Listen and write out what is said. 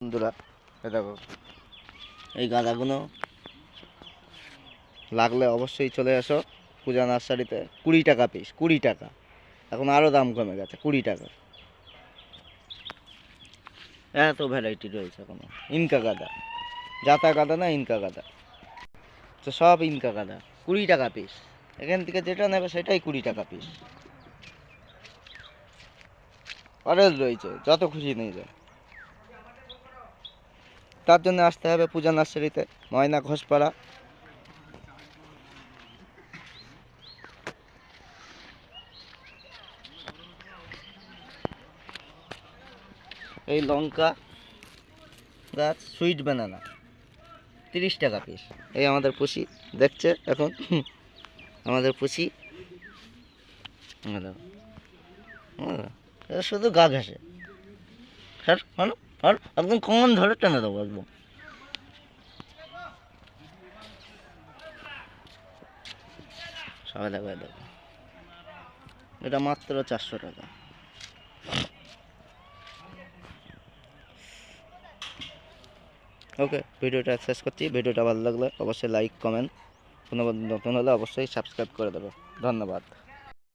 বন্ধুরা দেখো, এই গাঁদাগুলো লাগলে অবশ্যই চলে আসো পূজা নার্সারিতে। কুড়ি টাকা পিস কুড়ি টাকা। এখন আরও দাম কমে গেছে, কুড়ি টাকা। এত ভ্যারাইটি রয়েছে এখনও। ইনকা গাঁদা। জাতা গাঁদা না ইনকা গাঁদা? তো সব ইনকা গাঁদা। কুড়ি টাকা পিস এখান থেকে যেটা নেবে সেটাই কুড়ি টাকা পিস অরেল রয়েছে, যত খুশি নিয়ে যায় তার জন্য আসতে হবে পূজা নার্সারিতে, ময়না ঘোষপাড়া। এই লঙ্কা গাছ, সুইট বানানা, তিরিশ টাকা পিস এই আমাদের পুষি, দেখছে এখন। আমাদের পুষি। এ শুধু গা ঘাসে। হ্যাঁ হ্যাঁ হ্যাঁ একদম কমন ধরে টেনে দেবো, একদম। সবাই দেখো এটা মাত্র চারশো টাকা। ওকে, ভিডিওটা শেষ করছি। ভিডিওটা ভালো লাগলে অবশ্যই লাইক কমেন্ট কোনো নতুন হলে অবশ্যই সাবস্ক্রাইব করে দেবে। ধন্যবাদ।